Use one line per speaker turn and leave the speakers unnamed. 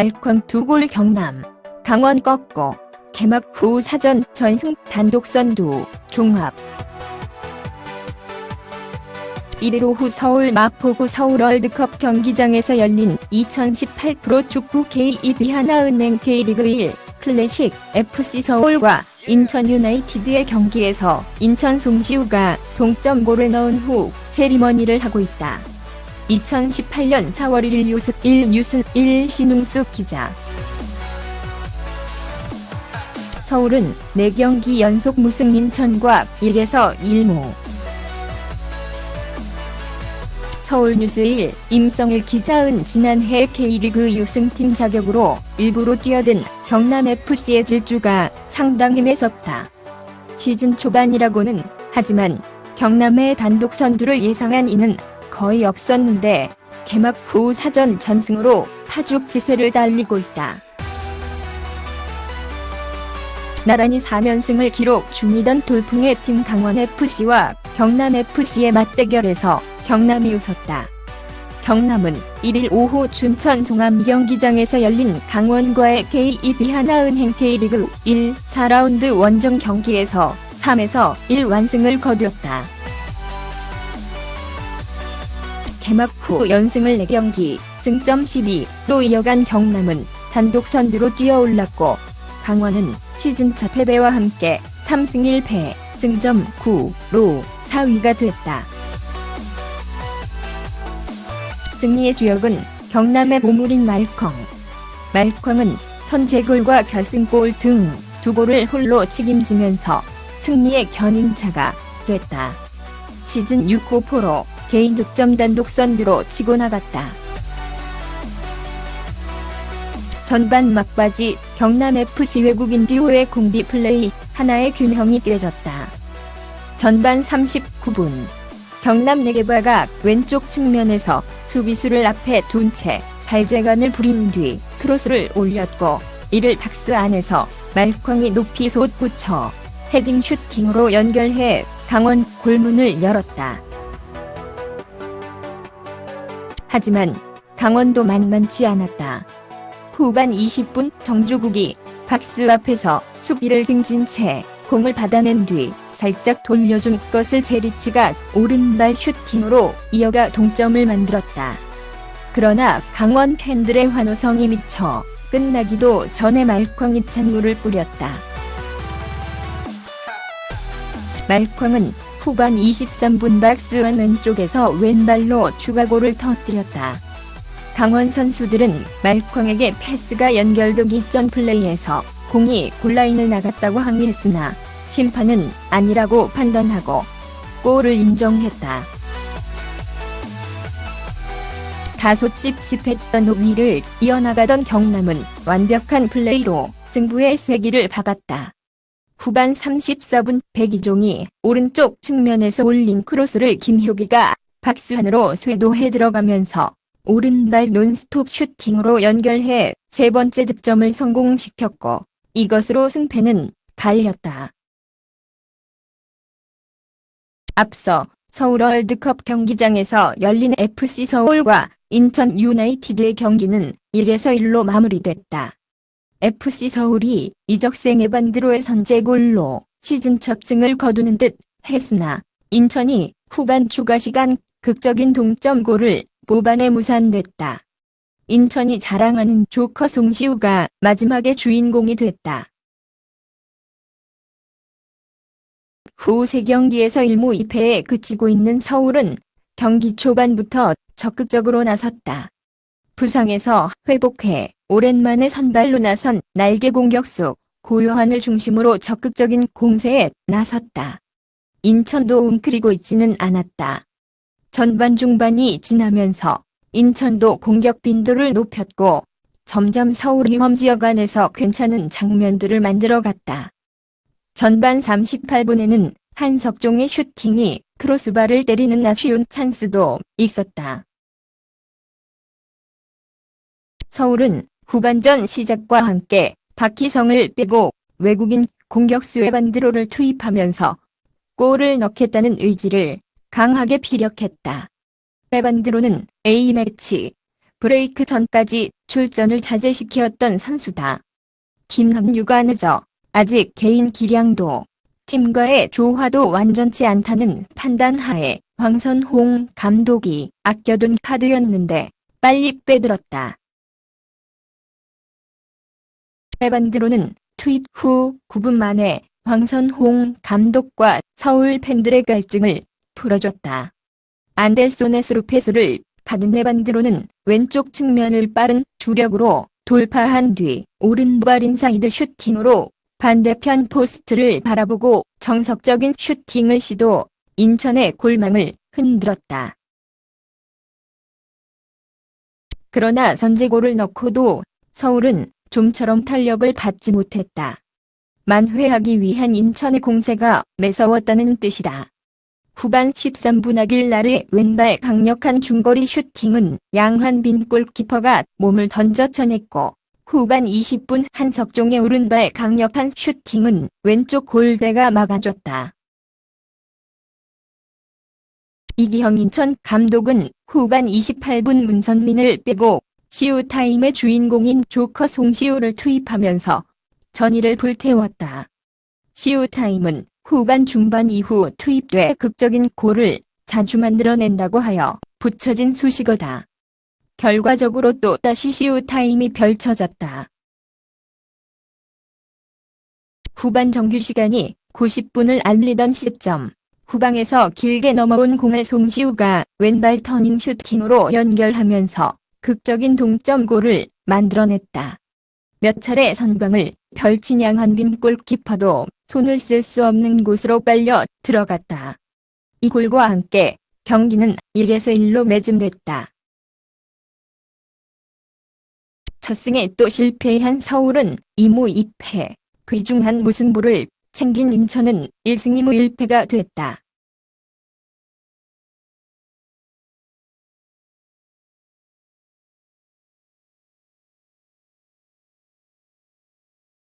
말쾅 두골 경남, 강원 꺾고 개막 후 사전 전승 단독 선두 종합 1일 오후 서울 마포구 서울 월드컵 경기장에서 열린 2018 프로 축구 KEB 하나은행 K리그 1 클래식 FC 서울과 인천 유나이티드의 경기에서 인천 송시우가 동점골을 넣은 후 세리머니를 하고 있다. 2018년 4월 1일 뉴스 1 뉴스 1 신웅수 기자 서울은 4경기 연속 무승 인천과 1에서 1무 서울뉴스 1 임성일 기자은 지난해 K리그 유승팀 자격으로 일부로 뛰어든 경남FC의 질주가 상당히 매섭다. 시즌 초반이라고는 하지만 경남의 단독 선두를 예상한 이는 거의 없었는데 개막 후 사전 전승으로 파죽 지세를 달리고 있다. 나란히 4면승을 기록 중이던 돌풍의 팀 강원FC와 경남FC의 맞대결에서 경남이 웃었다. 경남은 1일 오후 춘천 송암 경기장에서 열린 강원과의 KEB 하나은행 K리그 1 4라운드 원정 경기에서 3에서 1 완승을 거두었다. 개막 후 연승을 4경기, 승점 12로 이어간 경남은 단독 선두로 뛰어올랐고 강원은 시즌 첫 패배와 함께 3승 1패, 승점 9로 4위가 됐다. 승리의 주역은 경남의 보물인 말컹. 말컹은 선제골과 결승골 등 두 골을 홀로 책임지면서 승리의 견인차가 됐다. 시즌 6호 포로 개인 득점 단독 선두로 치고 나갔다. 전반 막바지 경남FC 외국인 듀오의 공비 플레이 하나의 균형이 깨졌다. 전반 39분 경남 내개바가 왼쪽 측면에서 수비수를 앞에 둔 채 발재간을 부린 뒤 크로스를 올렸고 이를 박스 안에서 말쾅이 높이 솟구쳐 헤딩 슈팅으로 연결해 강원 골문을 열었다. 하지만 강원도 만만치 않았다. 후반 20분 정주국이 박스 앞에서 수비를 등진 채 공을 받아낸 뒤 살짝 돌려준 것을 제리치가 오른발 슈팅으로 이어가 동점을 만들었다. 그러나 강원 팬들의 환호성이 미쳐 끝나기도 전에 말쾅이 찬물을 뿌렸다. 말쾅은 후반 23분 박스 안 왼쪽에서 왼발로 추가골을 터뜨렸다. 강원 선수들은 말쾅에게 패스가 연결되기 전 플레이에서 공이 골라인을 나갔다고 항의했으나 심판은 아니라고 판단하고 골을 인정했다. 다소 찝찝했던 우위를 이어나가던 경남은 완벽한 플레이로 승부의 쐐기를 박았다. 후반 34분 백이종이 오른쪽 측면에서 올린 크로스를 김효기가 박스 안으로 쇄도해 들어가면서 오른발 논스톱 슈팅으로 연결해 세 번째 득점을 성공시켰고 이것으로 승패는 갈렸다. 앞서 서울 월드컵 경기장에서 열린 FC 서울과 인천 유나이티드의 경기는 1에서 1로 마무리됐다. FC 서울이 이적생 에반드로의 선제골로 시즌 첫 승을 거두는 듯 했으나 인천이 후반 추가 시간 극적인 동점골을 보반에 무산됐다. 인천이 자랑하는 조커 송시우가 마지막에 주인공이 됐다. 후 3경기에서 1무 2패에 그치고 있는 서울은 경기 초반부터 적극적으로 나섰다. 부상에서 회복해 오랜만에 선발로 나선 날개 공격수 고요한을 중심으로 적극적인 공세에 나섰다. 인천도 웅크리고 있지는 않았다. 전반 중반이 지나면서 인천도 공격 빈도를 높였고 점점 서울 위험 지역 안에서 괜찮은 장면들을 만들어갔다. 전반 38분에는 한석종의 슈팅이 크로스바를 때리는 아쉬운 찬스도 있었다. 서울은 후반전 시작과 함께 박희성을 빼고 외국인 공격수 에반드로를 투입하면서 골을 넣겠다는 의지를 강하게 피력했다. 에반드로는 A매치 브레이크 전까지 출전을 자제시켰던 선수다. 팀 합류가 늦어 아직 개인 기량도 팀과의 조화도 완전치 않다는 판단하에 황선홍 감독이 아껴둔 카드였는데 빨리 빼들었다. 에반드로는 투입 후 9분 만에 황선홍 감독과 서울 팬들의 갈증을 풀어줬다. 안델손의 패스를 받은 에반드로는 왼쪽 측면을 빠른 주력으로 돌파한 뒤 오른발 인사이드 슈팅으로 반대편 포스트를 바라보고 정석적인 슈팅을 시도 인천의 골망을 흔들었다. 그러나 선제골을 넣고도 서울은 좀처럼 탄력을 받지 못했다. 만회하기 위한 인천의 공세가 매서웠다는 뜻이다. 후반 13분 아길날의 왼발 강력한 중거리 슈팅은 양환빈 골키퍼가 몸을 던져 쳐냈고 후반 20분 한석종의 오른발 강력한 슈팅은 왼쪽 골대가 막아줬다. 이기형 인천 감독은 후반 28분 문선민을 빼고 시우타임의 주인공인 조커 송시우를 투입하면서 전의를 불태웠다. 시우타임은 후반 중반 이후 투입돼 극적인 골을 자주 만들어낸다고 하여 붙여진 수식어다. 결과적으로 또 다시 시우타임이 펼쳐졌다. 후반 정규 시간이 90분을 알리던 시점. 후방에서 길게 넘어온 공을 송시우가 왼발 터닝 슈팅으로 연결하면서 극적인 동점골을 만들어냈다. 몇 차례 선방을 펼친 양한 빈 골키퍼도 손을 쓸 수 없는 곳으로 빨려 들어갔다. 이 골과 함께 경기는 1에서 1로 매진됐다. 첫 승에 또 실패한 서울은 2무 2패, 귀중한 무승부를 챙긴 인천은 1승 2무 1패가 됐다.